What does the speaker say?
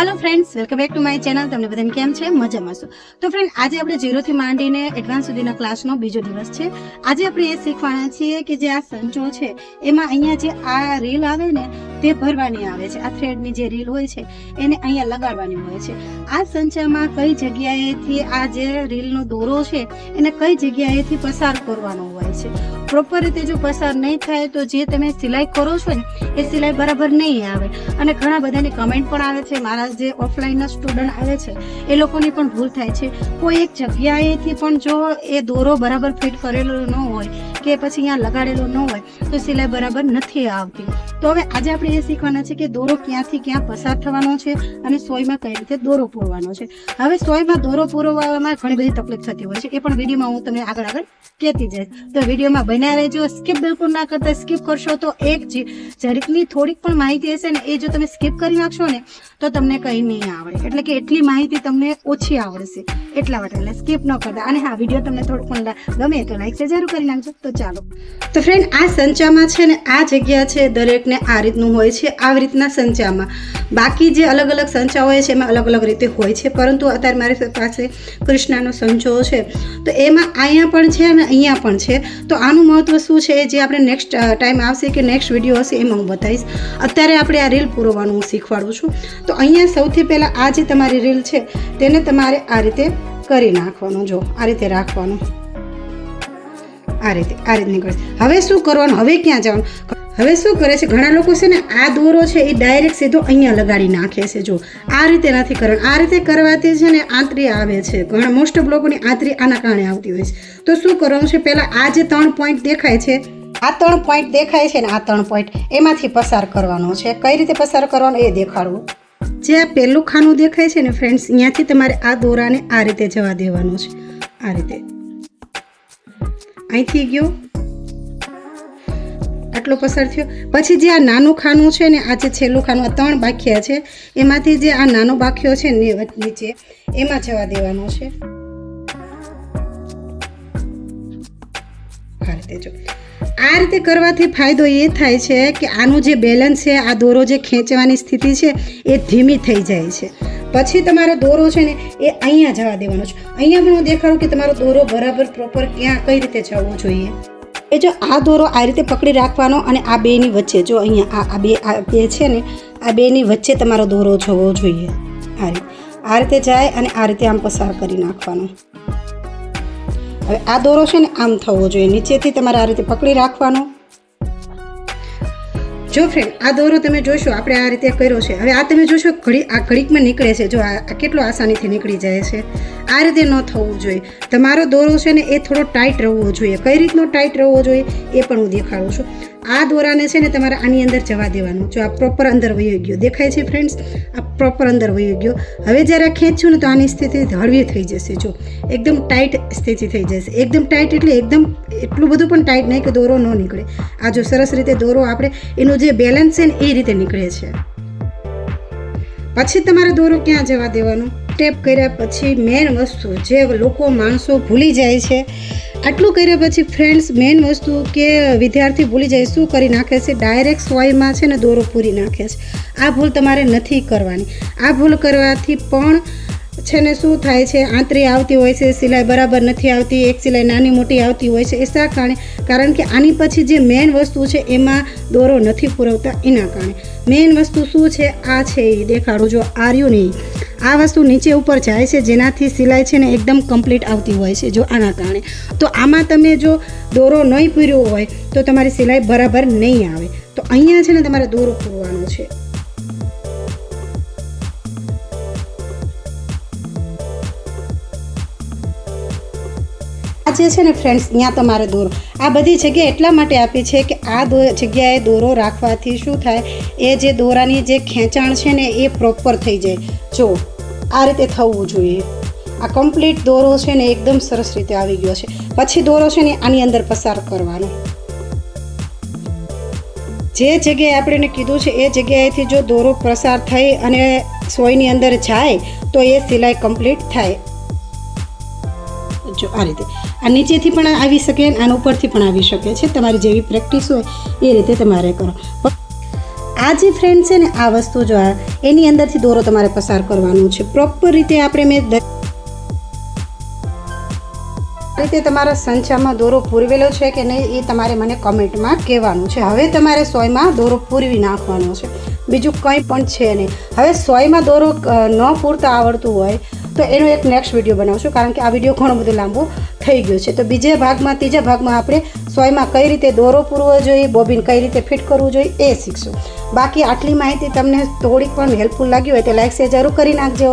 Hello friends welcome back to my channel તમને બધાને કેમ છે? મજામાં છો? તો ફ્રેન્ડ આજે આપણે ઝીરોથી માંડીને એડવાન્સ સુધીના ક્લાસનો બીજો દિવસ છે. આજે આપણે એ શીખવાના છીએ કે જે આ સંચો છે, એમાં અહીંયા જે આ રીલ આવે ને, તે ભરવાની આવે છે. આ થ્રેડની જે રીલ હોય છે, એને અહીંયા લગાડવાની હોય છે. આ સંચામાં કઈ જગ્યાએથી આ જે રીલનો દોરો છે, એને કઈ જગ્યાએથી પસાર કરવાનો હોય છે? પ્રોપર રીતે જો પસાર નહીં થાય તો જે તમે સિલાઈ કરો છો ને, એ સિલાઈ બરાબર નહીં આવે. અને ઘણા બધાની કમેન્ટ પણ આવે છે, મારા જે ઓફલાઈનના સ્ટુડન્ટ આવે છે, એ લોકોની પણ ભૂલ થાય છે. કોઈ એક જગ્યાએથી પણ જો એ દોરો બરાબર ફિટ કરેલો ન હોય કે પછી અહીંયા લગાડેલો ન હોય, તો સિલાઈ બરાબર નથી આવતી. તો હવે આજે આપણે એ શીખવાના છે કે દોરો ક્યાંથી ક્યાં પસાર થવાનો છે અને સોયમાં કઈ રીતે દોરો પૂરવાનો છે. હવે સોયમાં દોરો પૂરવામાં ઘણી બધી તકલીફ થતી હોય છે. એ પણ વિડીયોમાં હું તમને આગળ આગળ કહેતી જઈશ. તો વિડીયોમાં બન્યા રહેજો. સ્કીપ બિલકુલ ના કરતા. સ્કીપ કરશો તો એક જરીકની થોડીક પણ માહિતી હશે ને એ જો તમે સ્કીપ કરી નાખશો ને તો તમને કંઈ નહીં આવડે. એટલે કે એટલી માહિતી તમને ઓછી આવડશે. એટલા માટે એટલે સ્કીપ ન કરતા. અને હા, વીડિયો તમને થોડુંક પણ ગમે તો લાઈક છે જરૂર કરી નાખજો. તો ચાલો. તો ફ્રેન્ડ આ સંચામાં છે ને આ જગ્યા છે દરેકને આ રીતનું હોય છે આવી રીતના સંચામાં. બાકી જે અલગ અલગ સંચા હોય છે, એમાં અલગ અલગ રીતે હોય છે. પરંતુ અત્યારે મારી પાસે કૃષ્ણાનો સંચો છે. તો એમાં અહીંયા પણ છે અને અહીંયા પણ છે. તો આનું મહત્વ શું છે જે આપણે નેક્સ્ટ ટાઈમ આવશે કે નેક્સ્ટ વીડિયો હશે એમાં હું બતાવીશ. અત્યારે આપણે આ રીલ પૂરવાનું હું શીખવાડું છું. તો અહીંયા સૌથી પહેલાં આ જે તમારી રીલ છે, તેને તમારે આ રીતે કરી નાખવાનું. જો, આ રીતે રાખવાનું. આ રીતે આ રીતે નીકળે હવે શું કરવાનું? હવે ક્યાં જવાનું? હવે શું કરે છે? ઘણા લોકો છે ને આ દોરો છે એ ડાયરેક્ટ સીધો અહીંયા લગાડી નાખે છે. જો, આ રીતે નથી કરવાનું. આ રીતે કરવાથી છે ને આંતરી આવે છે. ઘણા મોસ્ટ ઓફ લોકોની આંતરી આના કારણે આવતી હોય છે. તો શું કરવાનું છે? પહેલાં આ જે ત્રણ પોઈન્ટ દેખાય છે, આ ત્રણ પોઈન્ટ દેખાય છે ને આ ત્રણ પોઈન્ટ એમાંથી પસાર કરવાનો છે. કઈ રીતે પસાર કરવાનો એ દેખાડવું. જે આ પહેલું ખાનું દેખાય છે ને ફ્રેન્ડ્સ અહીંયાથી તમારે આ દોરાને આ રીતે જવા દેવાનો છે. આ રીતે. અહીંથી ગયો. આટલો પસાર થયો. પછી જે આ નાનું ખાનું છે ને, આ જે છેલ્લું ખાનું, આ ત્રણ બાખિયા છે, એમાંથી જે આ નાનો બાખિયો છે ને નીચે, એમાં જવા દેવાનો છે. આ રીતે આ રીતે કરવાથી ફાયદો એ થાય છે કે આનું જે બેલેન્સ છે, આ દોરો જે ખેંચવાની સ્થિતિ છે, એ ધીમી થઈ જાય છે. પછી તમારો દોરો છે ને, એ અહીંયા જવા દેવાનો છે. અહીંયા પણ હું દેખાડું કે તમારો દોરો બરાબર પ્રોપર ક્યાં, કઈ રીતે જવો જોઈએ? એ જો આ દોરો આ રીતે પકડી રાખવાનો અને આ બેની વચ્ચે, જો અહીંયા આ બે આ બે છે ને, આ બેની વચ્ચે તમારો દોરો જવો જોઈએ. આ આ રીતે જાય અને આ રીતે આમ પસાર કરી નાખવાનો. હવે આ દોરો છે ને આમ થવો જોઈએ. નીચેથી તમારે આ રીતે પકડી રાખવાનો. જો ફ્રેન્ડ આ દોરો તમે જોશો, આપણે આ રીતે કર્યો છે. હવે આ તમે જોશો, ઘડી આ ઘડીકમાં નીકળે છે. જો આ કેટલો આસાનીથી નીકળી જાય છે. આ રીતે ન થવું જોઈએ. તમારો દોરો છે ને, એ થોડો ટાઈટ રહેવો જોઈએ. કઈ રીતનો ટાઈટ રહેવો જોઈએ, એ પણ હું દેખાડું છું. આ દોરાને છે ને તમારે આની અંદર જવા દેવાનું. જો આ પ્રોપર અંદર વયો ગયો. દેખાય છે ફ્રેન્ડ્સ આ પ્રોપર અંદર વયો ગયો. હવે જ્યારે ખેંચશું ને તો આની સ્થિતિ હળવી થઈ જશે. જો, એકદમ ટાઈટ સ્થિતિ થઈ જશે. એકદમ ટાઈટ એટલે એકદમ એટલું બધું પણ ટાઈટ નહીં કે દોરો ન નીકળે. આ જો સરસ રીતે દોરો આપણે, એનું જે બેલેન્સ છે ને એ રીતે નીકળે છે. પછી તમારે દોરો ક્યાં જવા દેવાનું? ટેપ કર્યા પછી મેન વસ્તુ, જે લોકો માણસો ભૂલી જાય છે આટલું કર્યા પછી ફ્રેન્ડ્સ મેઇન વસ્તુ કે વિદ્યાર્થી ભૂલી જાય, શું કરી નાખે છે? ડાયરેક્ટ સોયમાં છે ને દોરો પૂરી નાખે છે. આ ભૂલ તમારે નથી કરવાની. આ ભૂલ કરવાથી પણ છે ને શું થાય છે? આંતરી આવતી હોય છે, સિલાઈ બરાબર નથી આવતી, એક સિલાઈ નાની મોટી આવતી હોય છે એ શા કારણે, કારણ કે આની પછી જે મેઇન વસ્તુ છે એમાં દોરો નથી પુરવતા એના કારણે. મેઇન વસ્તુ શું છે? આ છે એ દેખાડું જો, આર્યું નહીં આ વસ્તુ નીચે ઉપર જાય છે, જેનાથી સિલાઈ છે ને એકદમ કમ્પ્લીટ આવતી હોય છે, જો આના કારણે. તો આમાં તમે જો દોરો નહીં પૂર્યો હોય, તો તમારી સિલાઈ બરાબર નહીં આવે. તો અહીંયા છે ને તમારે દોરો પૂરવાનો છે. આ જે છે ને ફ્રેન્ડ્સ અહીંયા તમારે દોરો. આ બધી જગ્યા એટલા માટે આપી છે કે આ દો, જગ્યાએ દોરો રાખવાથી શું થાય? એ જે દોરાની જે ખેંચાણ છે ને એ પ્રોપર થઈ જાય. જો, આ રીતે થવું જોઈએ. આ કમ્પ્લીટ દોરો છે ને એકદમ સરસ રીતે આવી ગયો છે. પછી દોરો છે ને આની અંદર પસાર કરવાનો. જે જગ્યાએ આપણે કીધું છે એ જગ્યાએથી જો દોરો પ્રસાર થઈ અને સોયની અંદર જાય, તો એ સિલાઈ કમ્પ્લીટ થાય. જો આ રીતે. આ નીચેથી પણ આવી શકે આના ઉપરથી પણ આવી શકે છે. તમારી જેવી પ્રેક્ટિસ હોય એ રીતે તમારે કરો. આ જે ફ્રેન્ડ છે ને, આ વસ્તુ જો આ એની અંદરથી દોરો તમારે પસાર કરવાનો છે. પ્રોપર રીતે આપણે મેં રીતે તમારા સંચામાં દોરો પૂરવેલો છે કે નહીં એ તમારે મને કમેન્ટમાં કહેવાનું છે. હવે તમારે સોયમાં દોરો પૂરવી નાખવાનો છે. બીજું કંઈ પણ છે નહીં. હવે સોયમાં દોરો ન પૂરતા આવડતું હોય તો એનો એક નેક્સ્ટ વીડિયો બનાવશું, કારણ કે આ વીડિયો ઘણો બધો લાંબો થઈ ગયો છે. તો બીજા ભાગમાં, ત્રીજા ભાગમાં આપણે સોયમાં કઈ રીતે દોરો પૂરવો જોઈએ, બોબિન કઈ રીતે ફિટ કરવું જોઈએ એ શીખશું. બાકી આટલી માહિતી તમને થોડીક પણ હેલ્પફુલ લાગી હોય તો લાઇક શેર જરૂર કરી નાખજો.